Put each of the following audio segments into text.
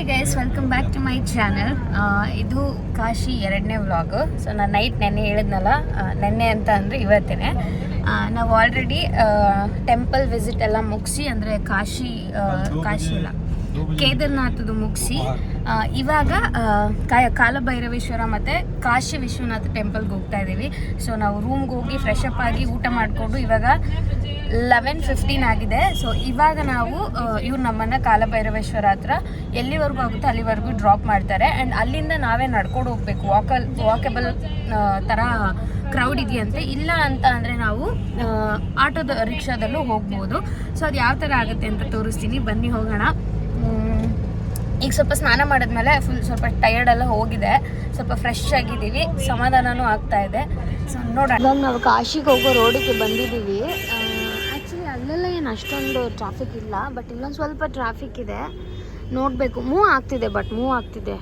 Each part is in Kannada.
Hi guys welcome back to my channel ಇದು ಕಾಶಿ ಎರಡನೇ ವ್ಲಾಗು ಸೊ ನಾನು ನೈಟ್ ನೆನ್ನೆ ಹೇಳಿದ್ನಲ್ಲ ನೆನ್ನೆ ಅಂತ ಅಂದರೆ ಇವತ್ತೇ ನಾವು ಆಲ್ರೆಡಿ ಟೆಂಪಲ್ ವಿಸಿಟ್ ಎಲ್ಲ ಮುಗಿಸಿ ಅಂದರೆ ಕಾಶಿ ಕಾಶಿ ಇಲ್ಲ ಕೇದಾರ್ನಾಥದ್ದು ಮುಗಿಸಿ ಇವಾಗ ಕಾಯ, ಕಾಲಭೈರವೇಶ್ವರ ಮತ್ತು ಕಾಶಿ ವಿಶ್ವನಾಥ ಟೆಂಪಲ್ಗೆ ಹೋಗ್ತಾ ಇದ್ದೀವಿ. ಸೊ ನಾವು ರೂಮ್ಗೆ ಹೋಗಿ ಫ್ರೆಶ್ ಅಪ್ ಆಗಿ ಊಟ ಮಾಡಿಕೊಂಡು ಇವಾಗ ಲೆವೆನ್ ಫಿಫ್ಟೀನ್ ಆಗಿದೆ. ಸೊ ಇವಾಗ ನಾವು ಇವ್ರು ನಮ್ಮನ್ನು ಕಾಲಭೈರವೇಶ್ವರ ಹತ್ರ ಎಲ್ಲಿವರೆಗೂ ಆಗುತ್ತೋ ಅಲ್ಲಿವರೆಗೂ ಡ್ರಾಪ್ ಮಾಡ್ತಾರೆ. ಆ್ಯಂಡ್ ಅಲ್ಲಿಂದ ನಾವೇ ನಡ್ಕೊಂಡು ಹೋಗ್ಬೇಕು. ವಾಕಲ್ ವಾಕಬಲ್ ಥರ ಕ್ರೌಡ್ ಇದೆಯಂತೆ. ಇಲ್ಲ ಅಂತ ಅಂದರೆ ನಾವು ಆಟೋದ ರಿಕ್ಷಾದಲ್ಲೂ ಹೋಗ್ಬೋದು. ಸೊ ಅದು ಯಾವ ಥರ ಆಗುತ್ತೆ ಅಂತ ತೋರಿಸ್ತೀನಿ. ಬನ್ನಿ ಹೋಗೋಣ. ಈಗ ಸ್ವಲ್ಪ ಸ್ನಾನ ಮಾಡಿದ್ಮೇಲೆ ಫುಲ್ ಸ್ವಲ್ಪ ಟಯರ್ಡ್ ಎಲ್ಲ ಹೋಗಿದೆ. ಸ್ವಲ್ಪ ಫ್ರೆಶ್ ಆಗಿದ್ದೀವಿ. ಸಮಾಧಾನನೂ ಆಗ್ತಾ ಇದೆ. ಸೊ ನೋಡೋಣ. ನಾವು ಕಾಶಿಗೆ ಹೋಗೋ ರೋಡಿಗೆ ಬಂದಿದ್ದೀವಿ. ಆ್ಯಕ್ಚುಲಿ ಅಲ್ಲೆಲ್ಲ ಏನು ಅಷ್ಟೊಂದು ಟ್ರಾಫಿಕ್ ಇಲ್ಲ ಬಟ್ ಇಲ್ಲೊಂದು ಸ್ವಲ್ಪ ಟ್ರಾಫಿಕ್ ಇದೆ. ನೋಡಬೇಕು. ಮೂವ್ ಆಗ್ತಿದೆ ಬಟ್ ಮೂವ್ ಆಗ್ತಿದೆ.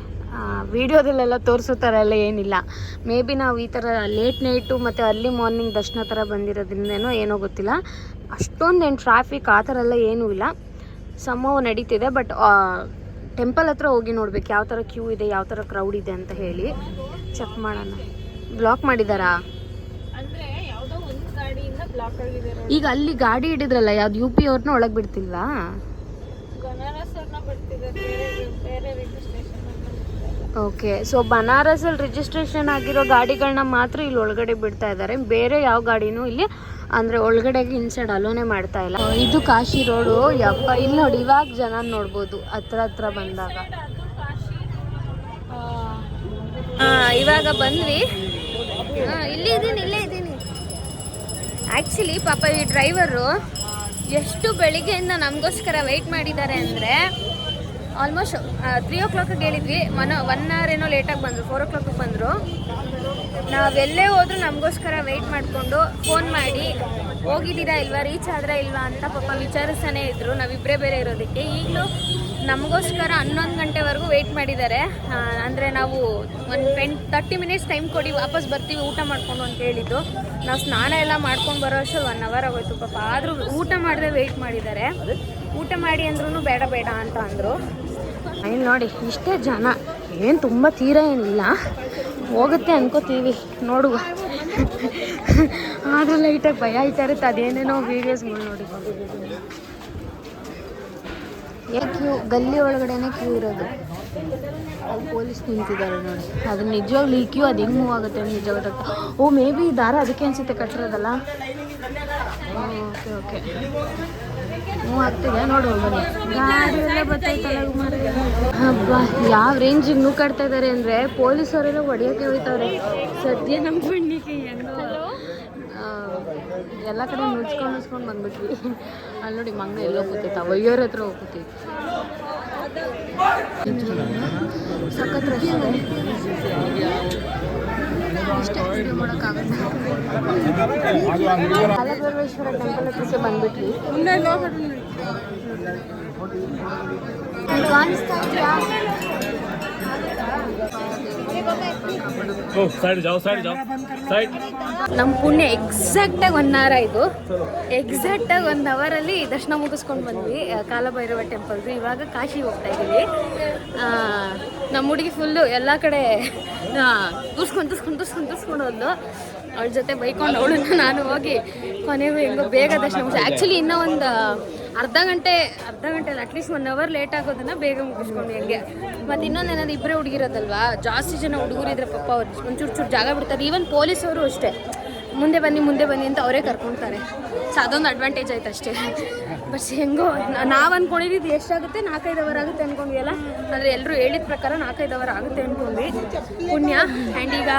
ವಿಡಿಯೋದಲ್ಲೆಲ್ಲ ತೋರಿಸೋ ಥರ ಎಲ್ಲ ಏನಿಲ್ಲ. ಮೇ ಬಿ ನಾವು ಈ ಥರ ಲೇಟ್ ನೈಟು ಮತ್ತು ಅರ್ಲಿ ಮಾರ್ನಿಂಗ್ ದರ್ಶನ ಥರ ಬಂದಿರೋದ್ರಿಂದೇನೋ ಏನೋ ಗೊತ್ತಿಲ್ಲ. ಅಷ್ಟೊಂದೇನು ಟ್ರಾಫಿಕ್ ಆ ಥರ ಎಲ್ಲ ಏನೂ ಇಲ್ಲ. ಸಮೋ ನಡೀತಿದೆ ಬಟ್ ಟೆಂಪಲ್ ಹತ್ರ ಹೋಗಿ ನೋಡ್ಬೇಕು. ಯಾವ ಥರ ಕ್ಯೂ ಇದೆ ಯಾವ ಥರ ಕ್ರೌಡ್ ಇದೆ ಅಂತ ಹೇಳಿ. ಚೆಕ್ ಮಾಡೋಣ. ಬ್ಲಾಕ್ ಮಾಡಿದಾರಾ? ಈಗ ಅಲ್ಲಿ ಗಾಡಿ ಹಿಡಿದ್ರಲ್ಲ ಯಾವ್ದು ಯು ಪಿ ಅವ್ರನ್ನ ಒಳಗೆ ಬಿಡ್ತಿಲ್ಲ ಓಕೆ ಸೊ ಬನಾರಸಲ್ಲಿ ರಿಜಿಸ್ಟ್ರೇಷನ್ ಆಗಿರೋ ಗಾಡಿಗಳನ್ನ ಮಾತ್ರ ಇಲ್ಲಿ ಒಳಗಡೆ ಬಿಡ್ತಾ ಇದ್ದಾರೆ ಬೇರೆ ಯಾವ ಗಾಡಿನೂ ಇಲ್ಲಿ ಅಂದರೆ ಒಳಗಡೆಗೆ ಇನ್ಸೈಡ್ ಅಲೋನೆ ಮಾಡ್ತಾ ಇಲ್ಲ. ಇದು ಕಾಶಿ ರೋಡು. ಯಪ್ಪ ಇಲ್ಲಿ ನೋಡಿ, ಇವಾಗ ಜನ ನೋಡ್ಬೋದು, ಹತ್ರ ಹತ್ರ ಬಂದಾಗ. ಇವಾಗ ಬಂದ್ವಿ. ಇಲ್ಲಿ ಇದ್ದೀನಿ, ಇಲ್ಲೇ ಇದ್ದೀನಿ. ಆ್ಯಕ್ಚುಲಿ ಪಾಪ ಈ ಡ್ರೈವರು ಎಷ್ಟು ಬೆಳಿಗ್ಗೆಯಿಂದ ನಮಗೋಸ್ಕರ ವೆಯ್ಟ್ ಮಾಡಿದ್ದಾರೆ ಅಂದರೆ ಆಲ್ಮೋಸ್ಟ್ ತ್ರೀ ಓ ಕ್ಲಾಕಿಗೆ ಹೇಳಿದ್ವಿ. ಒನ್ ಒನ್ ಅವರ್ ಏನೋ ಲೇಟಾಗಿ ಬಂದರು ಫೋರ್ ಓ ಕ್ಲಾಕಿಗೆ ಬಂದರು. ನಾವೆಲ್ಲೇ ಹೋದ್ರೂ ನಮಗೋಸ್ಕರ ವೆಯ್ಟ್ ಮಾಡಿಕೊಂಡು ಫೋನ್ ಮಾಡಿ, ಹೋಗಿದ್ದೀರಾ ಇಲ್ವಾ? ರೀಚ್ ಆದ್ರಾ ಇಲ್ವಾ? ಅಂತ ಪಾಪ ವಿಚಾರಿಸ್ತಾನೆ ಇದ್ರು. ನಾವಿಬ್ಬರೇ ಬೇರೆ ಇರೋದಕ್ಕೆ. ಈಗಲೂ ನಮಗೋಸ್ಕರ ಹನ್ನೊಂದು ಗಂಟೆವರೆಗೂ ವೆಯ್ಟ್ ಮಾಡಿದ್ದಾರೆ. ಅಂದರೆ ನಾವು ಒಂದು ಟ್ವೆನ್ ತರ್ಟಿ ಮಿನಿಟ್ಸ್ ಟೈಮ್ ಕೊಡಿ, ವಾಪಸ್ ಬರ್ತೀವಿ, ಊಟ ಮಾಡ್ಕೊಂಡು ಅಂತ ಹೇಳಿದ್ದು. ನಾವು ಸ್ನಾನ ಎಲ್ಲ ಮಾಡ್ಕೊಂಡು ಬರೋ ಅಷ್ಟು ಒನ್ ಅವರ್ ಆಗೋಯ್ತು ಪಾಪ. ಆದರೂ ಊಟ ಮಾಡದೆ ವೆಯ್ಟ್ ಮಾಡಿದ್ದಾರೆ. ಊಟ ಮಾಡಿ ಅಂದ್ರೂ ಬೇಡ ಬೇಡ ಅಂತ ಅಂದರು. ನೋಡಿ, ಇಷ್ಟೇ ಜನ. ಏನು ತುಂಬ ತೀರ ಏನಿಲ್ಲ. ಹೋಗುತ್ತೆ ಅನ್ಕೋತೀವಿ, ನೋಡುವ. ಆದರೂ ಲೈಟಾಗಿ ಭಯ ಆಯ್ತಾ ಇರುತ್ತೆ ಅದೇನೇನೋ ವೀಡಿಯೋಸ್ಗಳು ನೋಡಿ. ಏ ಕ್ಯೂ ಗಲ್ಲಿ ಒಳಗಡೆನೇ ಕ್ಯೂ ಇರೋದು. ಅಲ್ಲಿ ಪೊಲೀಸ್ ನಿಂತಿದ್ದಾರೆ ನೋಡಿ. ಅದು ನಿಜವಾಗ್ಲೂ ಈ ಕ್ಯೂ ಅದು ಹೆಂಗೆ ಮೂವ್ ಆಗುತ್ತೆ ನಿಜ ಓ ಮೇ ಬಿ ದಾರ ಅದಕ್ಕೆ ಅನ್ಸುತ್ತೆ ಕಟ್ಟಿರೋದಲ್ಲ? ಓಕೆ ಓಕೆ ಮೂವ್ ಆಗ್ತಿದೆ ನೋಡು ಬನ್ನಿ ಗಾಡಿ ಎಲ್ಲ ಬರ್ತೈತಲ್ಲ ಹಬ್ಬ ಯಾವ ರೇಂಜಿಗೆ ನೂಕಾಡ್ತಾ ಇದ್ದಾರೆ ಅಂದರೆ ಪೊಲೀಸವರೆಲ್ಲ ಹೊಡಿಯೋಕೆ ಹೋಯ್ತವ್ರೆ. ಸದ್ಯ ನಮ್ಮ ಬಣ್ಣಿಗೆ ಹೆಂಗೋ. ಆ, ಎಲ್ಲ ಕಡೆ ಮುಚ್ಕೊಂಡು ಮುಚ್ಕೊಂಡು ಬಂದ್ಬಿಟ್ವಿ. ಅಲ್ಲಿ ನೋಡಿ ಮಂಗ ಎಲ್ಲೋ ಕೂತೈತ ಒಯ್ಯೋರ ಹತ್ರ ಹೋಗ್ತೈತಿ ಸಖತ್ ರಶ್ ಇದೆ ಇಷ್ಟೇ ವಿಡಿಯೋ ಮಾಡೋಕ್ಕಾಗುತ್ತೆ ಕಾಲಭೈರವೇಶ್ವರ ಟೆಂಪಲ್ ಹತ್ರಕ್ಕೆ ಬಂದ್ಬಿಟ್ವಿ ಅಲ್ಲಿ ಕಾಣಿಸ್ತಾ ಇದೆಯಾ ನಮ್ಮ ಪುಣ್ಯ ಎಕ್ಸಾಕ್ಟ್ ಆಗಿ ಒನ್ ಅವರ್ ಆಯ್ತು. ಎಕ್ಸಾಕ್ಟ್ ಆಗಿ ಒಂದ್ ಅವರ್ ಅಲ್ಲಿ ದರ್ಶನ ಮುಗಿಸ್ಕೊಂಡು ಬಂದ್ವಿ ಕಾಲಭೈರವ ಟೆಂಪಲ್ ಇವಾಗ ಕಾಶಿ ಹೋಗ್ತಾ ಇದ್ದೀವಿ ನಮ್ಮ ಹುಡುಗಿ ಫುಲ್ಲು ಎಲ್ಲ ಕಡೆ ತುರ್ಸ್ಕೊಂಡು ತುರ್ಸ್ಕೊಂಡು ತುರ್ಸ್ಕೊಂಡು ತುರ್ಸ್ಕೊಂಡು ಹೋದ್ಲು. ಅವಳ ಜೊತೆ ಬೈಕೊಂಡು ಅವಳು ನಾನು ಹೋಗಿ ಕೊನೆಗೂ ಹೆಂಗೋ ಬೇಗ ದರ್ಶನ ಆಕ್ಚುಲಿ ಆ್ಯಕ್ಚುಲಿ ಇನ್ನೂ ಒಂದು ಅರ್ಧ ಗಂಟೆ ಅರ್ಧ ಗಂಟೆ ಅಲ್ಲ ಅಟ್ಲೀಸ್ಟ್ ಒನ್ ಅವರ್ ಲೇಟ್ ಆಗೋದನ್ನ ಬೇಗ ಮುಗಿಸ್ಕೊಂಡು ಹೆಂಗೆ. ಮತ್ತು ಇನ್ನೊಂದು ಏನಾದ್ರು ಇಬ್ಬರೇ ಹುಡುಗಿರೋದಲ್ವಾ ಜಾಸ್ತಿ ಜನ ಹುಡುಗರಿದ್ರೆ ಪಾಪ ಅವ್ರು ಒಂಚೂರು ಚೂರು ಜಾಗ ಬಿಡ್ತಾರೆ. ಈವನ್ ಪೊಲೀಸವರು ಅಷ್ಟೇ. ಮುಂದೆ ಬನ್ನಿ ಮುಂದೆ ಬನ್ನಿ ಅಂತ ಅವರೇ ಕರ್ಕೊಳ್ತಾರೆ ಸೊ ಅದೊಂದು ಅಡ್ವಾಂಟೇಜ್ ಆಯ್ತು ಅಷ್ಟೇ. ಬಟ್ ಹೆಂಗೋ ನಾವು ಅಂದ್ಕೊಂಡಿದ್ದು ಎಷ್ಟಾಗುತ್ತೆ? ನಾಲ್ಕೈದು ಅವರ್ ಆಗುತ್ತೆ ಅಂದ್ಕೊಂಡ್ವಿ ಅಲ್ಲ? ಆದರೆ ಎಲ್ಲರೂ ಹೇಳಿದ ಪ್ರಕಾರ ನಾಲ್ಕೈದು ಅವರ್ ಆಗುತ್ತೆ ಅಂದ್ಕೊಂಡ್ವಿ ಪುಣ್ಯ. ಆ್ಯಂಡ್ ಈಗ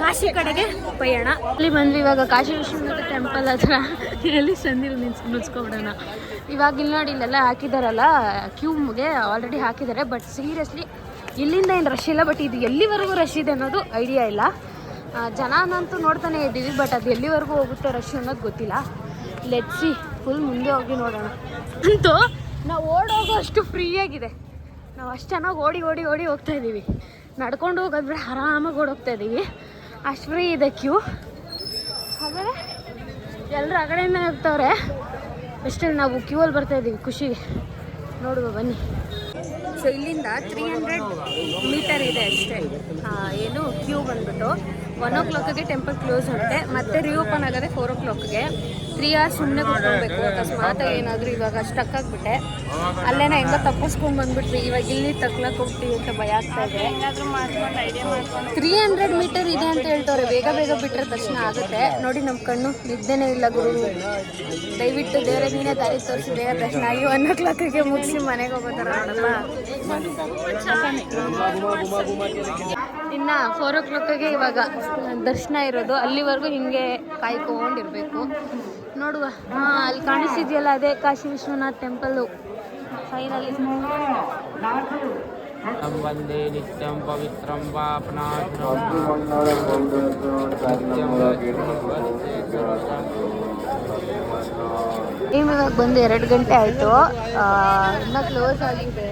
ಕಾಶಿ ಕಡೆಗೆ ಪಯಣ. ಅಲ್ಲಿ ಬಂದ್ವಿ ಇವಾಗ ಕಾಶಿ ವಿಶ್ವನಾಥ ಟೆಂಪಲ್ ಹತ್ರ. ಎಲ್ಲಿ ಸಂದಿರು ನಿಲ್ಸ್, ನಿಲ್ಸ್ಕೊಬಿಡೋಣ. ಇವಾಗ ಇಲ್ಲಿ ನೋಡಿ ಇಲ್ಲೆಲ್ಲ ಹಾಕಿದಾರಲ್ಲ ಕ್ಯೂಮ್ಗೆ ಆಲ್ರೆಡಿ ಹಾಕಿದ್ದಾರೆ ಬಟ್ ಸೀರಿಯಸ್ಲಿ ಇಲ್ಲಿಂದ ಏನು ರಶ್ ಇಲ್ಲ ಬಟ್ ಇದು ಎಲ್ಲಿವರೆಗೂ ರಶ್ ಇದೆ ಅನ್ನೋದು ಐಡಿಯಾ ಇಲ್ಲ. ಜನನಂತೂ ನೋಡ್ತಾನೆ ಇದ್ದೀವಿ ಬಟ್ ಅದು ಎಲ್ಲಿವರೆಗೂ ಹೋಗುತ್ತೆ ರಶ್ ಅನ್ನೋದು ಗೊತ್ತಿಲ್ಲ. ಲೆಟ್ಸಿ ಫುಲ್ ಮುಂದೆ ಹೋಗಿ ನೋಡೋಣ. ಅಂತೂ ನಾವು ಓಡೋಗೋ ಅಷ್ಟು ಫ್ರೀಯಾಗಿದೆ ನಾವು ಅಷ್ಟು ಚೆನ್ನಾಗಿ ಓಡಿ ಓಡಿ ಓಡಿ ಹೋಗ್ತಾ ಇದ್ದೀವಿ. ನಡ್ಕೊಂಡು ಹೋಗೋದು ಆರಾಮಾಗಿ ಓಡೋಗ್ತಾ ಇದ್ದೀವಿ. ಅಷ್ಟು ಫ್ರೀ ಇದೆ ಕ್ಯೂ ಆಮೇಲೆ ಎಲ್ಲರೂ ಆ ಕಡೆಯಿಂದ ಅಷ್ಟೇ ನಾವು ಕ್ಯೂ ಅಲ್ಲಿ ಬರ್ತಾ ಇದ್ದೀವಿ? ಖುಷಿ. ನೋಡುವ, ಬನ್ನಿ. ಸೊ ಇಲ್ಲಿಂದ ತ್ರೀ ಹಂಡ್ರೆಡ್ ಮೀಟರ್ ಇದೆ ಅಷ್ಟೇ. ಏನು ಕ್ಯೂ ಬಂದ್ಬಿಟ್ಟು. ಒನ್ ಓ ಕ್ಲಾಕಿಗೆ ಟೆಂಪಲ್ ಕ್ಲೋಸ್ ಆಗುತ್ತೆ. ಮತ್ತೆ ರಿಓಪನ್ ಆಗೋದೆ ಫೋರ್ ಓ ಕ್ಲಾಕ್ಗೆ ತ್ರೀ ಅವರ್ಸ್ ಸುಮ್ಮನೆ ಕೂತ್ಕೊಳ್ಬೇಕು ಅಕಸ್ಮಾತ್ ಏನಾದರೂ ಇವಾಗ ಸ್ಟಕ್ ಆಗಿಬಿಟ್ಟೆ. ಅಲ್ಲೇನ ಹೆಂಗೋ ತಪ್ಪಿಸ್ಕೊಂಡು ಬಂದ್ಬಿಟ್ವಿ. ಇವಾಗ ಇಲ್ಲಿ ತಕ್ಲಕ್ಕೆ ಹೋಗ್ತೀವಿ ಅಂತ ಭಯ ಆಗ್ತಾ ಇದೆ. ತ್ರೀ ಹಂಡ್ರೆಡ್ ಮೀಟರ್ ಇದೆ ಅಂತ ಹೇಳ್ತವ್ರೆ. ಬೇಗ ಬೇಗ ಬಿಟ್ಟರೆ ತಕ್ಷಣ ಆಗುತ್ತೆ. ನೋಡಿ ನಮ್ಮ ಕಣ್ಣು. ನಿದ್ದೆನೇ ಇಲ್ಲ ಗುರು. ದಯವಿಟ್ಟು ದೇವರೇ, ನೀನೇ ದಾರಿ ತೋರಿಸಿ ಬೇಗ ದರ್ಶನ ಆಗಿ ಒನ್ ಓ ಕ್ಲಾಕಿಗೆ ಮುಗಿಸಿ ಮನೆಗೆ ಹೋಗೋದಾರ ಇನ್ನು ಫೋರ್ ಓ ಕ್ಲಾಕಿಗೆ ಇವಾಗ ದರ್ಶನ ಇರೋದು. ಅಲ್ಲಿವರೆಗೂ ಹಿಂಗೆ ಕಾಯ್ಕೊಂಡಿರ್ಬೇಕು ನೋಡುವ. ಹಾಂ ಅಲ್ಲಿ ಕಾಣಿಸಿದ್ಯಲ್ಲ ಅದೇ ಕಾಶಿ ವಿಶ್ವನಾಥ್ ಟೆಂಪಲ್ಲು ಫೈನಲ್ ವಂದೇ ನಿತ್ಯಂ ಪವಿತ್ರಂ ಇವಾಗ ಬಂದು ಎರಡು ಗಂಟೆ ಆಯಿತು ಇನ್ನೂ ಕ್ಲೋಸ್ ಆಗಿದೆ.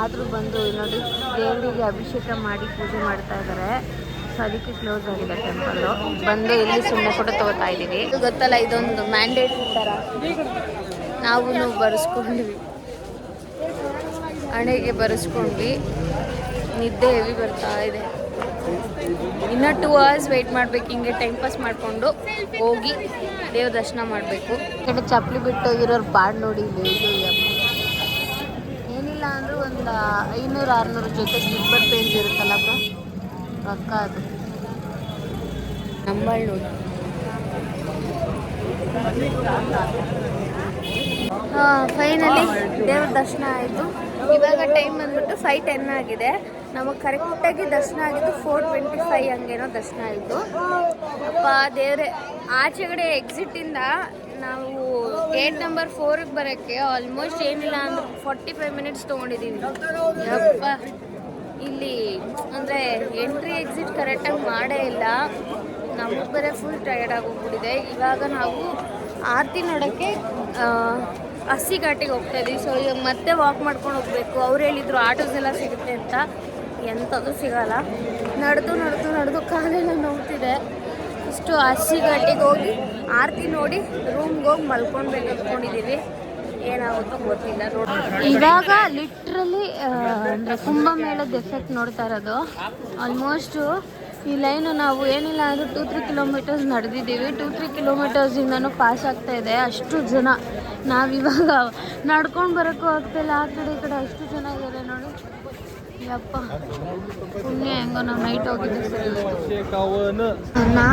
ಆದರೂ ಬಂದು ಇನ್ನೊಂದು ದೇವರಿಗೆ ಅಭಿಷೇಕ ಮಾಡಿ ಪೂಜೆ ಮಾಡ್ತಾ ಇದ್ದಾರೆ ಸೊ ಅದಕ್ಕೆ ಕ್ಲೋಸ್ ಆಗಿದೆ ಟೆಂಪಲ್ಲು ಬಂದು ಇಲ್ಲಿ ಸುಮ್ಮನೆ ಫೋಟೋ ತಗೋತಾ ಇದ್ದೀವಿ. ಗೊತ್ತಲ್ಲ ಇದೊಂದು ಮ್ಯಾಂಡೇಟ್ ತರ. ನಾವು ಬರೆಸ್ಕೊಂಡ್ವಿ. ಹಣೆಗೆ ಬರೆಸ್ಕೊಂಡ್ವಿ. ನಿದ್ದೆ ಹೆವಿ ಬರ್ತಾ ಇದೆ. ಇನ್ನ ಟೂ ಅವರ್ಸ್ ವೆಯ್ಟ್ ಮಾಡ್ಬೇಕು. ಹಿಂಗೆ ಟೈಮ್ ಪಾಸ್ ಮಾಡಿಕೊಂಡು ಹೋಗಿ ದೇವ್ರ ದರ್ಶನ ಮಾಡಬೇಕು. ಕಡೆ ಚಪ್ಪಲಿ ಬಿಟ್ಟೋಗಿರೋರು ಬಾಡ್ ನೋಡಿ ಇದು ಏನಿಲ್ಲ ಅಂದರೂ ಒಂದು ಐನೂರು ಆರುನೂರು ಜೊತೆ ಸ್ಲಿಪ್ಪರ್ ಪೇಂಜ್ ಇರುತ್ತಲ್ಲಪ್ಪ ರೊಕ್ಕ ಅದು. ಹಾಂ ಫೈನಲಿ ದೇವ್ರ ದರ್ಶನ ಆಯಿತು. ಇವಾಗ ಟೈಮ್ ಬಂದ್ಬಿಟ್ಟು ಫೈವ್ ಟೆನ್ ಆಗಿದೆ. ನಮಗೆ ಕರೆಕ್ಟಾಗಿ ದರ್ಶನ ಆಗಿದ್ದು ಫೋರ್ ಟ್ವೆಂಟಿ ಫೈವ್ ಹಂಗೇನೋ ದರ್ಶನ ಆಯಿತು. ಅಪ್ಪ, ದೇವ್ರೆ, ಆಚೆಗಡೆ ಎಕ್ಸಿಟಿಂದ ನಾವು ಗೇಟ್ ನಂಬರ್ ಫೋರಿಗೆ ಬರೋಕ್ಕೆ ಆಲ್ಮೋಸ್ಟ್ ಏನಿಲ್ಲ ಅಂದ್ರೆ ಫಾರ್ಟಿ ಫೈವ್ ಮಿನಿಟ್ಸ್ ತೊಗೊಂಡಿದ್ದೀವಿ ಅಪ್ಪ ಇಲ್ಲಿ ಅಂದರೆ ಎಂಟ್ರಿ ಎಕ್ಸಿಟ್ ಕರೆಕ್ಟಾಗಿ ಮಾಡೇ ಇಲ್ಲ. ನಮಗೆ ಬೇರೆ ಫುಲ್ ಟಯರ್ಡ್ ಆಗೋಗ್ಬಿಟ್ಟಿದೆ. ಇವಾಗ ನಾವು ಆರತಿ ನೋಡೋಕ್ಕೆ ಹಸಿ ಘಾಟಿಗೆ ಹೋಗ್ತಾ ಇದ್ವಿ. ಸೊ ಇವಾಗ ಮತ್ತೆ ವಾಕ್ ಮಾಡ್ಕೊಂಡು ಹೋಗ್ಬೇಕು. ಅವ್ರು ಹೇಳಿದ್ರು ಆಟೋಸ್ ಎಲ್ಲ ಸಿಗುತ್ತೆ ಅಂತ. ಎಂಥದ್ದು ಸಿಗಲ್ಲ. ನಡೆದು ನಡೆದು ನಡೆದು ಕಾಲೆಲ್ಲ ನೋಡ್ತಿದೆ. ಇಷ್ಟು ಹಸಿ ಘಾಟಿಗೆ ಹೋಗಿ ಆರತಿ ನೋಡಿ ರೂಮ್ಗೆ ಹೋಗಿ ಮಲ್ಕೊಳ್ಬೇಕು ಅಂದ್ಕೊಂಡಿದ್ದೀವಿ ಏನಾಗುತ್ತೋ ಗೊತ್ತಿಲ್ಲ. ಇವಾಗ ಲಿಟ್ರಲಿ ಅಂದರೆ ಕುಂಭಮೇಳದ ಎಫೆಕ್ಟ್ ನೋಡ್ತಾ ಇರೋದು. ಆಲ್ಮೋಸ್ಟು ಈ ಲೈನು ನಾವು ಏನಿಲ್ಲ ಅಂದರೆ ಟೂ ತ್ರೀ ಕಿಲೋಮೀಟರ್ಸ್ ನಡೆದಿದ್ದೀವಿ. ಟೂ ತ್ರೀ ಕಿಲೋಮೀಟರ್ಸಿಂದನೂ ಪಾಸ್ ಆಗ್ತಾ ಇದೆ. ಅಷ್ಟು ಜನ ನಾವಿವಾಗ ನಡ್ಕೊಂಡು ಬರೋಕ್ಕೂ ಆಗ್ತಿಲ್ಲ. ಆ ಕಡೆ, ಈ ಕಡೆ ಅಷ್ಟು ಜನ ಇದ್ದಾರೆ ನೋಡಿ. ಯಪ್ಪ. ಪುಣ್ಯ ಹೆಂಗೋ ನಾವು ನೈಟ್ ಹೋಗಿದ್ದೀವಿ. ನಾ,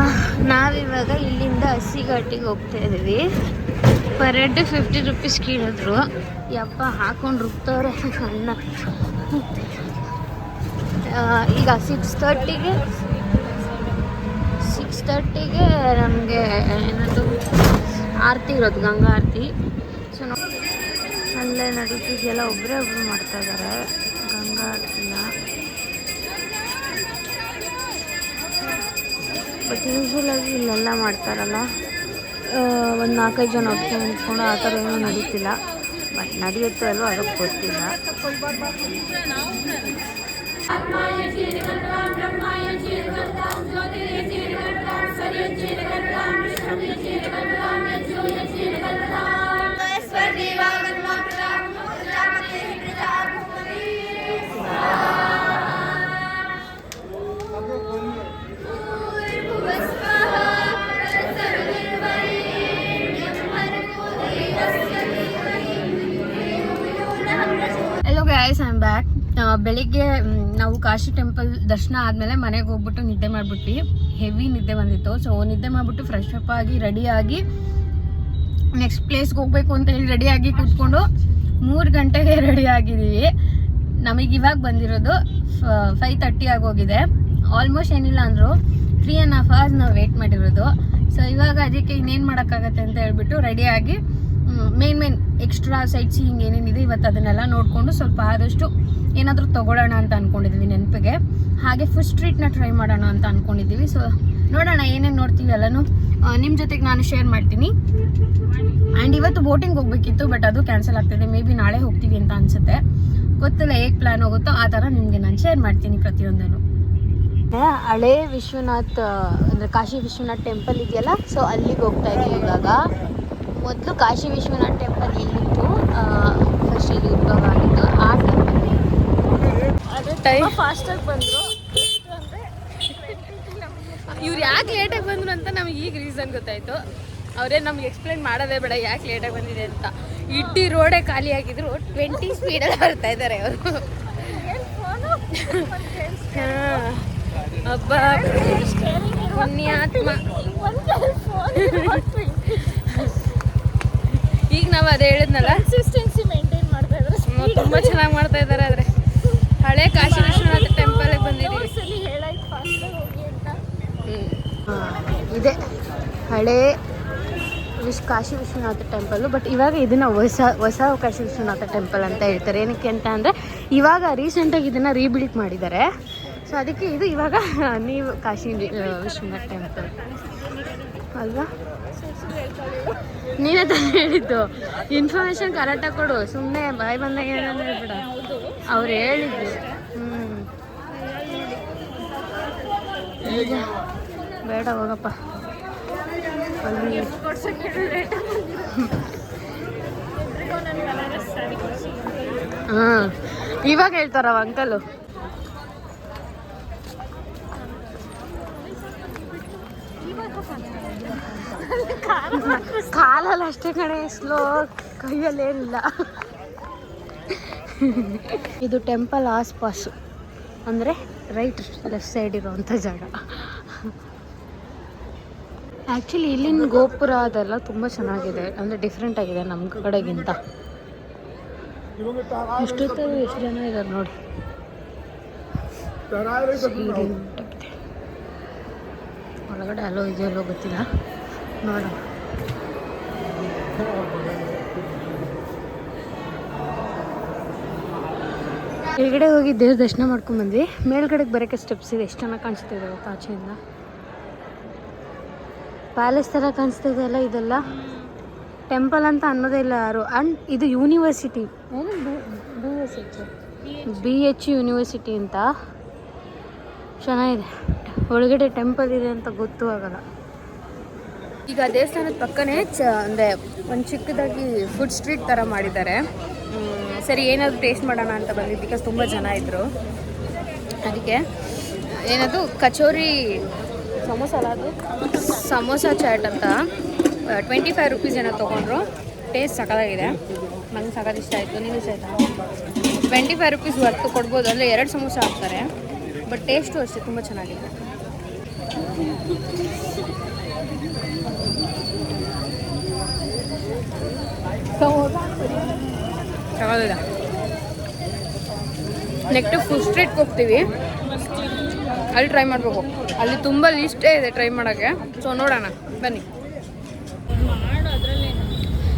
ನಾವಿವಾಗ ಇಲ್ಲಿಂದ ಹಸಿಘಾಟಿಗೆ ಹೋಗ್ತಾ ಇದ್ದೀವಿ. ಪರ್ ಹೆಡ್ ಫಿಫ್ಟಿ ರುಪೀಸ್ ಕೀಳಿದ್ರು. ಯಪ್ಪ, ಹಾಕೊಂಡು ರುಬ್ತವ್ರೆ. ಅನ್ನ. ಈಗ ಸಿಕ್ಸ್ ತರ್ಟಿಗೆ ತರ್ಟಿಗೆ ನಮಗೆ ಏನದು ಆರತಿ ಇರೋದು, ಗಂಗಾ ಆರತಿ. ಸೊ ಅಲ್ಲೇ ನಡೀತಿದೆಯಲ್ಲ ಒಬ್ಬರೇ ಒಬ್ಬರು ಮಾಡ್ತಾ ಇದ್ದಾರೆ ಗಂಗಾ ಆರತಿನ. ಬಟ್ ಯೂಶ್ವಲಾಗಿ ಇಲ್ಲೆಲ್ಲ ಮಾಡ್ತಾರಲ್ಲ. ಒಂದು ನಾಲ್ಕೈದು ಜನ ಒಟ್ಟಿಗೆ ನಿಂತ್ಕೊಂಡು ಆ ಥರ ಏನೂ ನಡೀತಿಲ್ಲ. ಬಟ್ ನಡೆಯುತ್ತೆ ಅಲ್ವ ಅದಕ್ಕೆ ಗೊತ್ತಿಲ್ಲ. Hello guys I am back ಬೆಳಿಗ್ಗೆ ಮ್, ನಾವು ಕಾಶಿ ಟೆಂಪಲ್ ದರ್ಶನ ಆದಮೇಲೆ ಮನೆಗೆ ಹೋಗ್ಬಿಟ್ಟು ನಿದ್ದೆ ಮಾಡಿಬಿಟ್ವಿ. ಹೆವಿ ನಿದ್ದೆ ಬಂದಿತ್ತು. ಸೊ ನಿದ್ದೆ ಮಾಡಿಬಿಟ್ಟು ಫ್ರೆಶ್ ಅಪ್ ಆಗಿ ರೆಡಿಯಾಗಿ ನೆಕ್ಸ್ಟ್ ಪ್ಲೇಸ್ಗೆ ಹೋಗ್ಬೇಕು ಅಂತ ಹೇಳಿ ರೆಡಿಯಾಗಿ ಕೂತ್ಕೊಂಡು ಮೂರು ಗಂಟೆಗೆ ರೆಡಿ ಆಗಿದ್ದೀವಿ. ನಮಗೆ ಇವಾಗ ಬಂದಿರೋದು ಫೈವ್ ತರ್ಟಿ ಆಗೋಗಿದೆ ಆಲ್ಮೋಸ್ಟ್ ಏನಿಲ್ಲ ಅಂದರು ತ್ರೀ ಆ್ಯಂಡ್ ಹಾಫ್ ಅವರ್ಸ್ ನಾವು ವೆಯ್ಟ್ ಮಾಡಿರೋದು. ಸೊ ಇವಾಗ ಅದಕ್ಕೆ ಇನ್ನೇನು ಮಾಡೋಕ್ಕಾಗತ್ತೆ ಅಂತ ಹೇಳ್ಬಿಟ್ಟು ರೆಡಿಯಾಗಿ main main extra sightseeing ಏನೇನಿದೆ ಇವತ್ತು ಅದನ್ನೆಲ್ಲ ನೋಡಿಕೊಂಡು ಸ್ವಲ್ಪ ಆದಷ್ಟು ಏನಾದರೂ ತೊಗೊಳ್ಳೋಣ ಅಂತ ಅಂದ್ಕೊಂಡಿದ್ದೀವಿ ನೆನಪಿಗೆ. ಹಾಗೆ ಫಸ್ಟ್ ಸ್ಟ್ರೀಟ್ನ ಟ್ರೈ ಮಾಡೋಣ ಅಂತ ಅಂದ್ಕೊಂಡಿದ್ದೀವಿ ಸೊ ನೋಡೋಣ ಏನೇನು ನೋಡ್ತೀವಿ ಎಲ್ಲನೂ. ನಿಮ್ಮ ಜೊತೆಗೆ ನಾನು ಶೇರ್ ಮಾಡ್ತೀನಿ. ಆ್ಯಂಡ್ ಇವತ್ತು ಬೋಟಿಂಗ್ ಹೋಗ್ಬೇಕಿತ್ತು ಬಟ್ ಅದು ಕ್ಯಾನ್ಸಲ್ ಆಗ್ತಿದೆ. ಮೇ ಬಿ ನಾಳೆ ಹೋಗ್ತೀವಿ ಅಂತ ಅನಿಸುತ್ತೆ. ಗೊತ್ತಿಲ್ಲ ಹೇಗೆ ಪ್ಲ್ಯಾನ್ ಹೋಗುತ್ತೋ ಆ ಥರ ನಿಮಗೆ ನಾನು ಶೇರ್ ಮಾಡ್ತೀನಿ ಪ್ರತಿಯೊಂದನ್ನು. ಹಳೇ ವಿಶ್ವನಾಥ್ ಅಂದರೆ ಕಾಶಿ ವಿಶ್ವನಾಥ್ ಟೆಂಪಲ್ ಇದೆಯಲ್ಲ? ಸೊ ಅಲ್ಲಿಗೆ ಹೋಗ್ತಾ ಇದ್ದೀವಿ ಇವಾಗ. ಮೊದಲು ಕಾಶಿ ವಿಶ್ವನಾಥ್ ಟೆಂಪಲ್ ಎಲ್ಲಿತ್ತು ಫಸ್ಟ್ ಇಲ್ಲಿ ಉದ್ಭವ ಆಗಿತ್ತು ಆ ಟೆಂಪಲ್ ಫಾಸ್ಟ್ ಫಾಸ್ಟಾಗಿ ಬಂದ್ರು. ಇವ್ರು ಯಾಕೆ ಲೇಟಾಗಿ ಬಂದ್ರು ಅಂತ ನಮ್ಗೆ ಈಗ ರೀಸನ್ ಗೊತ್ತಾಯ್ತು. ಅವರೇ ನಮ್ಗೆ ಎಕ್ಸ್ಪ್ಲೈನ್ ಮಾಡೋದೇ ಬೇಡ ಯಾಕೆ ಲೇಟಾಗಿ ಬಂದಿದೆ ಅಂತ. ಇಟ್ಟಿ ರೋಡೇ ಖಾಲಿ ಆಗಿದ್ರು ಟ್ವೆಂಟಿ ಸ್ಪೀಡಲ್ಲಿ ಬರ್ತಾ ಇದ್ದಾರೆ ಅವರು. ಹಬ್ಬ ಪುಣ್ಯಾತ್ಮ. ಈಗ ನಾವು ಅದೇ ಹೇಳಿದ್ನಲ್ಲ? ಕನ್ಸಿಸ್ಟೆನ್ಸಿ ಮೇಂಟೈನ್ ಮಾಡ್ತಾ ಇದ್ದಾರೆ. ತುಂಬಾ ಚೆನ್ನಾಗಿ ಮಾಡ್ತಾ ಇದ್ದಾರೆ ಆದ್ರೆ. ಹಳೆ ಕಾಶಿ ವಿಶ್ವನಾಥ ಟೆಂಪಲ್ ಬಂದಿದ್ದೀವಿ. ಸಲ ಹೇಳಾಯ್ತು ಫಾಸ್ಟಾಗಿ ಹೋಗಿ ಅಂತ. ಇದೆ. ಹಳೆ ವಿಶ್ ಕಾಶಿ ವಿಶ್ವನಾಥ ಟೆಂಪಲ್ಲು ಬಟ್ ಇವಾಗ ಇದನ್ನ ಹೊಸ ಹೊಸ ಕಾಶಿ ವಿಶ್ವನಾಥ ಟೆಂಪಲ್ ಅಂತ ಹೇಳ್ತಾರೆ. ಏನಕ್ಕೆ ಅಂತ ಅಂದರೆ ಇವಾಗ ರೀಸೆಂಟಾಗಿ ಇದನ್ನು ರೀಬಿಲ್ಟ್ ಮಾಡಿದ್ದಾರೆ. ಸೊ ಅದಕ್ಕೆ ಇದು ಇವಾಗ ನೀವು ಕಾಶಿ ವಿಶ್ವನಾಥ ಟೆಂಪಲ್ ಅಲ್ವಾ? ನೀನೇ ತಾನೇ ಹೇಳಿದ್ದು. ಇನ್ಫಾರ್ಮೇಶನ್ ಕರೆಕ್ಟಾಗಿ ಕೊಡು. ಸುಮ್ಮನೆ ಬಾಯ್ ಬಂದಾಗ ಏನಂತ ಹೇಳ್ಬೇಡ. ಅವ್ರು ಹೇಳಿದ್ರು. ಹ್ಞೂ ಬೇಡ, ಹೋಗಪ್ಪ. ಅಲ್ಲಿ ಹಾಂ ಇವಾಗ ಹೇಳ್ತಾರವ ಅಂಕಲು. ಕಾಲಲ್ಲಿ ಅಷ್ಟೇ ಕಡೆ ಸ್ಲೋ ಕೈಯಲ್ಲೇನಿಲ್ಲ ಇದು ಟೆಂಪಲ್ ಆಸ್ಪಾಸು ಅಂದರೆ ರೈಟ್ ಲೆಫ್ಟ್ ಸೈಡ್ ಇರುವಂಥ ಜಾಗ. ಆ್ಯಕ್ಚುಲಿ ಇಲ್ಲಿನ ಗೋಪುರ ಅದೆಲ್ಲ ತುಂಬ ಚೆನ್ನಾಗಿದೆ, ಅಂದರೆ ಡಿಫ್ರೆಂಟ್ ಆಗಿದೆ ನಮ್ಮ ಕಡೆಗಿಂತ. ಎಷ್ಟೊತ್ತು ಎಷ್ಟು ಜನ ಇದ್ದಾರೆ ನೋಡಿ. ಒಳಗಡೆ ಅಲೋ ಇದೆಯಲ್ಲೋ ಗೊತ್ತಿಲ್ಲ. ನೋಡೋಣ. ಕೆಳಗಡೆ ಹೋಗಿ ದೇವ್ರ ದರ್ಶನ ಮಾಡ್ಕೊಂಡ್ ಬಂದ್ವಿ. ಮೇಲ್ಗಡೆಗೆ ಬರೋಕ್ಕೆ ಸ್ಟೆಪ್ಸ್ ಇದೆ. ಎಷ್ಟು ಚೆನ್ನಾಗಿ ಕಾಣಿಸ್ತಿದೆ ಗೊತ್ತಾ ಆಚೆಯಿಂದ? ಪ್ಯಾಲೇಸ್ ಥರ ಕಾಣಿಸ್ತಿದೆ ಅಲ್ಲ ಇದೆಲ್ಲ? ಟೆಂಪಲ್ ಅಂತ ಅನ್ನೋದೇ ಇಲ್ಲ ಯಾರು. ಆ್ಯಂಡ್ ಇದು ಯೂನಿವರ್ಸಿಟಿ ಬಿ ಎಚ್ ಯೂನಿವರ್ಸಿಟಿ ಅಂತ. ಚೆನ್ನಾಗಿದೆ. ಒಳಗಡೆ ಟೆಂಪಲ್ ಇದೆ ಅಂತ ಗೊತ್ತೂ ಆಗಲ್ಲ. ಈಗ ದೇವಸ್ಥಾನದ ಪಕ್ಕನೇ ಚ, ಅಂದರೆ ಒಂದು ಚಿಕ್ಕದಾಗಿ ಫುಡ್ ಸ್ಟ್ರೀಟ್ ಥರ ಮಾಡಿದ್ದಾರೆ. ಸರಿ, ಏನಾದರೂ ಟೇಸ್ಟ್ ಮಾಡೋಣ ಅಂತ ಬಂದಿದ್ದು ಬಿಕಾಸ್ ತುಂಬ ಜನ ಇದ್ದರು ಅದಕ್ಕೆ ಏನದು, ಕಚೋರಿ, ಸಮೋಸ ಅಲ್ಲ ಅದು? ಸಮೋಸ ಚಾಟ್ ಅಂತ ಟ್ವೆಂಟಿ ಫೈವ್ ರುಪೀಸ್ ಏನೋ ತೊಗೊಂಡ್ರು. ಟೇಸ್ಟ್ ಸಕಾಲಾಗಿದೆ ನಂಗೆ ಸಕಾಲ ಇಷ್ಟ ಆಯಿತು, ನೀವು ಇಷ್ಟ ಟ್ವೆಂಟಿ ಫೈವ್ ರುಪೀಸ್ ವರ್ತು ಕೊಡ್ಬೋದು, ಅಂದರೆ ಎರಡು ಸಮೋಸ ಹಾಕ್ತಾರೆ. ಬಟ್ ಟೇಸ್ಟು ಅಷ್ಟೇ, ತುಂಬ ಚೆನ್ನಾಗಿದೆ. ನೆಕ್ಸ್ಟ್ ಫುಡ್ ಸ್ಟ್ರೀಟ್ಗೆ ಹೋಗ್ತೀವಿ. ಅಲ್ಲಿ ಟ್ರೈ ಮಾಡಬೇಕು. ಅಲ್ಲಿ ತುಂಬ ಲಿಸ್ಟೇ ಇದೆ ಟ್ರೈ ಮಾಡೋಕ್ಕೆ. ಸೊ ನೋಡೋಣ. ಬನ್ನಿ.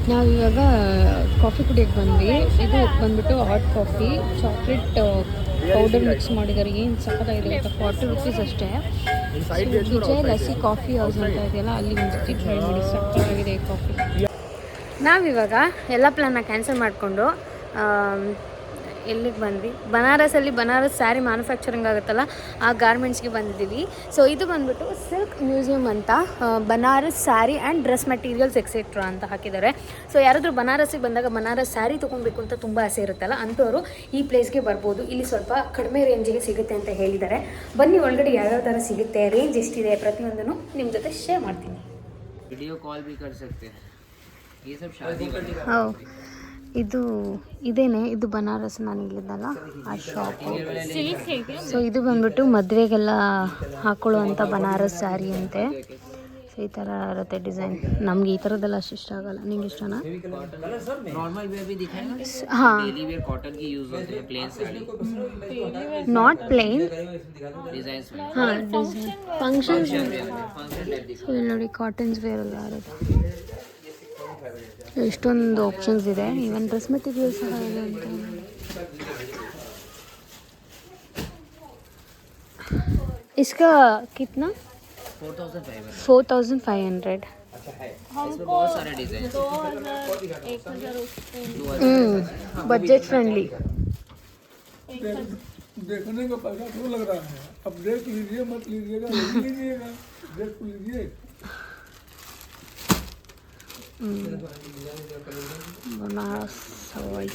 ನಾವು ಇವಾಗ ಕಾಫಿ ಕುಡಿಯೋಕ್ಕೆ ಬಂದ್ವಿ. ಇದು ಬಂದ್ಬಿಟ್ಟು hot coffee chocolate powder mix ಮಾಡಿದ್ದಾರೆ ಏನು ಸಕ್ಕತ್ತಾಗಿದೆ ಗೊತ್ತಾ? ಫಾರ್ಟಿ ರುಪೀಸ್ ಅಷ್ಟೇ. ವಿಜಯ್ ಲಸ್ಸಿ ಕಾಫಿ ಹೌಸ್ ಅಂತ ಇದೆಯಲ್ಲ ಅಲ್ಲಿ ಒಂದ್ಸತಿ ಟ್ರೈ ಮಾಡಿ ಸಕ್ಕತ್ತಾಗಿದೆ ಈ ಕಾಫಿ ನಾವಿವಾಗ ಎಲ್ಲ ಪ್ಲಾನ್ನ ಕ್ಯಾನ್ಸಲ್ ಮಾಡಿಕೊಂಡು ಎಲ್ಲಿಗೆ ಬಂದ್ವಿ ಬನಾರಸಲ್ಲಿ ಬನಾರಸ್ ಸ್ಯಾರಿ ಮ್ಯಾನುಫ್ಯಾಕ್ಚರಿಂಗ್ ಆಗುತ್ತಲ್ಲ ಆ ಗಾರ್ಮೆಂಟ್ಸ್ಗೆ ಬಂದಿದ್ದೀವಿ ಸೊ ಇದು ಬಂದ್ಬಿಟ್ಟು ಸಿಲ್ಕ್ ಮ್ಯೂಸಿಯಂ ಅಂತ ಆ, Banaras saree and dress materials etcetera ಅಂತ ಹಾಕಿದ್ದಾರೆ ಸೊ ಯಾರಾದರೂ ಬನಾರಸ್ಸಿಗೆ ಬಂದಾಗ ಬನಾರಸ್ ಸ್ಯಾರಿ ತೊಗೊಬೇಕು ಅಂತ ತುಂಬ ಆಸೆ ಇರುತ್ತಲ್ಲ ಅಂಥವ್ರು ಈ ಪ್ಲೇಸ್ಗೆ ಬರ್ಬೋದು ಇಲ್ಲಿ ಸ್ವಲ್ಪ ಕಡಿಮೆ ರೇಂಜಿಗೆ ಸಿಗುತ್ತೆ ಅಂತ ಹೇಳಿದ್ದಾರೆ ಬನ್ನಿ ಒಳಗಡೆ ಯಾವ್ಯಾವ ಥರ ಸಿಗುತ್ತೆ ರೇಂಜ್ ಎಷ್ಟಿದೆ ಪ್ರತಿಯೊಂದನ್ನು ನಿಮ್ಮ ಜೊತೆ ಶೇರ್ ಮಾಡ್ತೀನಿ वीडियो कॉल भी कर सकते हैं ये सब शादी वाली ಹೌ ಇದು ಇದೇನೆ ಇದು ಬನಾರಸ್ ನಾನು ಇಲ್ಲಿದ್ದಲ್ಲ ಆ ಶಾಪ್ ಸೊ ಇದು ಬಂದ್ಬಿಟ್ಟು ಮದುವೆಗೆಲ್ಲ ಹಾಕೊಳ್ಳುವಂಥ ಬನಾರಸ್ ಸ್ಯಾರಿ ಅಂತೆ. ಸೊ ಈ ಥರ ಇರುತ್ತೆ ಡಿಸೈನ್. ನಮ್ಗೆ ಈ ಥರದ್ದೆಲ್ಲ ಅಷ್ಟು ಇಷ್ಟ ಆಗಲ್ಲ. ನಿಂಗೆ ಇಷ್ಟನಾ? Not plain function design. Functions ನೋಡಿ ಕಾಟನ್ಸ್ ವೇರ್ ಎಲ್ಲ ಇರುತ್ತೆ. ಎಷ್ಟೊಂದು ಆಪ್ಷನ್ಸ್ ಇದೆ ಈವನ್ ಡ್ರೆಸ್ ಮೆಟೀರಿಯಲ್ಸ್ ಸಹ ಇದೆ ಅಂತ इसका कितना four thousand five hundred four thousand five hundred इसमें बहुत सारे डिजाइन बजट फ्रेंडली देखने का पैसा क्यों लग रहा है अब देख लीजिए मत लीजिएगा नहीं लीजिएगा देख तो लीजिए बनारस सवाई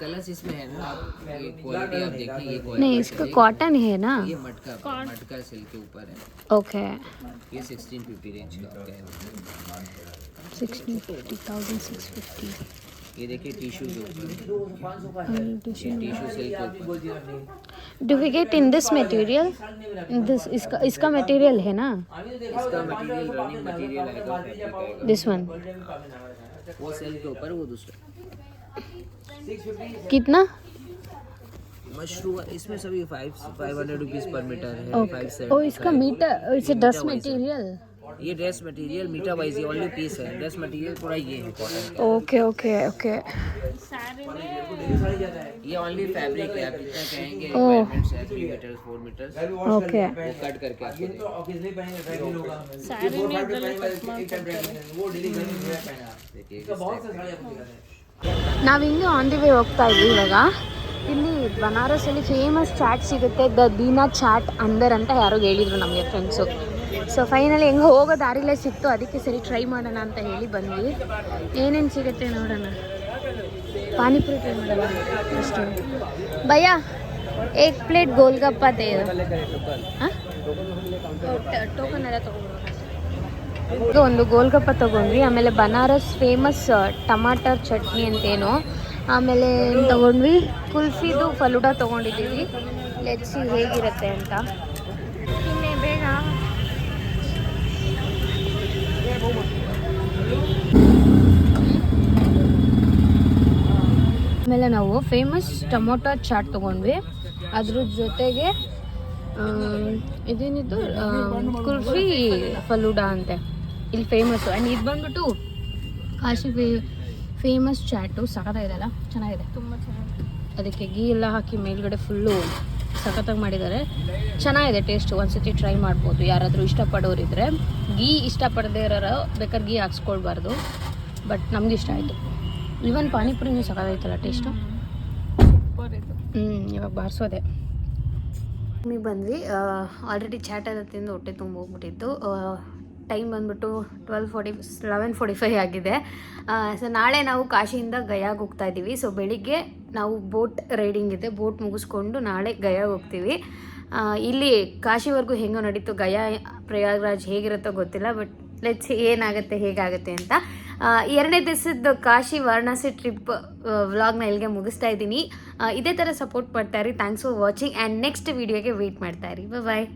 कलर्स इसमें है ना ये क्वालिटी आप देखिए ये नहीं इसका कॉटन है ना? ये मटका मटका सिल्क के ऊपर है। ओके ये सिक्सटीन फिफ्टी रेंज का है। Sixty fifty thousand six fifty ये देखिए टिश्यू के ऊपर। ये टिश्यू सिल्क के ऊपर। Do we get in this material this इसका इसका मटेरियल है ना? इसका मटेरियल रनिंग मटेरियल आएगा दिस वन वो सिल्क के ऊपर वो दूसरा। कितना? मशरूम इसमें सभी five five hundred rupees per metre है फाइव ओ इसका मीटर इट्स ड्रेस मटेरियल ये ड्रेस मटेरियल मीटर वाइज ये ओनली पीस है ड्रेस मटेरियल पूरा ये है कॉटन ओके ओके ओके ये ओनली फैब्रिक है आप जितना कहेंगे ओह। रिक्वायरमेंट्स है three metre four metre okay वो कट करके आपको देंगे। देखिए इस type का। ನಾವು ಹಿಂಗೆ ಆನ್ ದಿ ವೇ ಹೋಗ್ತಾ ಇದ್ವಿ ಇವಾಗ ಇಲ್ಲಿ ಬನಾರಸಲ್ಲಿ ಫೇಮಸ್ ಚಾಟ್ ಸಿಗುತ್ತೆ ದ ದೀನಾ ಚಾಟ್ ಅಂದರ್ ಅಂತ ಯಾರೋ ಹೇಳಿದ್ರು ನಮಗೆ ಫ್ರೆಂಡ್ಸು so finally ಹೆಂಗೆ ಹೋಗೋ ದಾರಿಲೇ ಸಿಕ್ತು. ಅದಕ್ಕೆ ಸರಿ ಟ್ರೈ ಮಾಡೋಣ ಅಂತ ಹೇಳಿ ಬಂದ್ವಿ. ಏನೇನು ಸಿಗುತ್ತೆ ನೋಡೋಣ. ಪಾನಿಪುರಿ ಟ್ರೈ ಮಾಡೋಣ. ಅಷ್ಟು. ಭಯ ಏಕ್ ಪ್ಲೇಟ್ ಗೋಲ್ಗಪ್ಪ ತೇ ಟೋಕನ್ ಎಲ್ಲ ತೊಗೊಂಡು ಒಂದು ಗೋಲ್ಗಪ್ಪ ತೊಗೊಂಡ್ವಿ. ಆಮೇಲೆ ಬನಾರಸ್ ಫೇಮಸ್ ಟಮಾಟರ್ ಚಟ್ನಿ ಅಂತೇನೋ. ಆಮೇಲೆ ಏನು ತೊಗೊಂಡ್ವಿ? ಕುಲ್ಫಿದು ಫಲೂಡ ತೊಗೊಂಡಿದ್ದೀವಿ. ಲೆಚ್ಚಿ ಹೇಗಿರುತ್ತೆ ಅಂತ. ಆಮೇಲೆ ನಾವು ಫೇಮಸ್ ಟೊಮೊಟೊ ಚಾಟ್ ತೊಗೊಂಡ್ವಿ. ಅದ್ರ ಜೊತೆಗೆ ಇದೇನಿತ್ತು ಕುಲ್ಫಿ ಫಲೂಡಾ ಅಂತೆ. ಇಲ್ಲಿ ಫೇಮಸ್ಸು ಆ್ಯಂಡ್ ಇದು ಬಂದ್ಬಿಟ್ಟು ಕಾಶಿ ಫೇ ಫೇಮಸ್ ಚಾಟು ಸಖತ್ತಾಗಿದೆಲ್ಲ ಚೆನ್ನಾಗಿದೆ. ತುಂಬ ಚೆನ್ನಾಗಿದೆ. ಅದಕ್ಕೆ ಗೀ ಎಲ್ಲ ಹಾಕಿ ಮೇಲ್ಗಡೆ ಫುಲ್ಲು ಸಖತ್ತಾಗಿ ಮಾಡಿದ್ದಾರೆ. ಚೆನ್ನಾಗಿದೆ ಟೇಸ್ಟ್ ಒಂದ್ಸತಿ ಟ್ರೈ ಮಾಡ್ಬೋದು. ಯಾರಾದರೂ ಇಷ್ಟಪಡೋರಿದ್ರೆ ಗೀ ಇಷ್ಟಪಡದೇ ಇರೋರು ಬೇಕಾದ್ರೆ ಗೀ ಹಾಕ್ಸ್ಕೊಳ್ಬಾರ್ದು. ಬಟ್ ನಮ್ಗೆ ಇಷ್ಟ ಆಯಿತು. ಇವನ್ ಪಾನಿಪುರಿನೂ ಸಖತ್ತಾಯ್ತಲ್ಲ ಟೇಸ್ಟು ಹ್ಞೂ ಇವಾಗ ಬಾರಿಸೋದೆ. ಮಮ್ಮಿ ಬಂದ್ವಿ. ಆಲ್ರೆಡಿ ಚಾಟ್ ಎಲ್ಲ ತಿಂದು ಹೊಟ್ಟೆ ತುಂಬ ಹೋಗ್ಬಿಟ್ಟಿತ್ತು. ಟೈಮ್ ಬಂದ್ಬಿಟ್ಟು twelve forty eleven forty five ಆಗಿದೆ ಸೊ ನಾಳೆ ನಾವು ಕಾಶಿಯಿಂದ ಗಯಾಗೆ ಹೋಗ್ತಾ ಇದ್ದೀವಿ ಸೊ ಬೆಳಿಗ್ಗೆ ನಾವು ಬೋಟ್ ರೈಡಿಂಗ್ ಇದೆ, ಬೋಟ್ ಮುಗಿಸ್ಕೊಂಡು ನಾಳೆ ಗಯಾ ಹೋಗ್ತೀವಿ. ಇಲ್ಲಿ ಕಾಶಿವರೆಗೂ ಹೆಂಗೋ ನಡೀತು, ಗಯಾ, ಪ್ರಯಾಗ್ರಾಜ್ ಹೇಗಿರುತ್ತೋ ಗೊತ್ತಿಲ್ಲ ಬಟ್ ಲೆಟ್ಸ್ ಏನಾಗುತ್ತೆ, ಹೇಗಾಗುತ್ತೆ ಅಂತ. ಎರಡನೇ ದಿವಸದ ಕಾಶಿ ವಾರಣಾಸಿ ಟ್ರಿಪ್ ವ್ಲಾಗ್ನ ಇಲ್ಲಿಗೆ ಮುಗಿಸ್ತಾ ಇದ್ದೀನಿ. ಇದೇ ಥರ ಸಪೋರ್ಟ್ ಮಾಡ್ತಾ ಇರಿ. Thanks for watching and next ವೀಡಿಯೋಗೆ wait ಮಾಡ್ತಾ ಇರಿ. ಬಾಯ್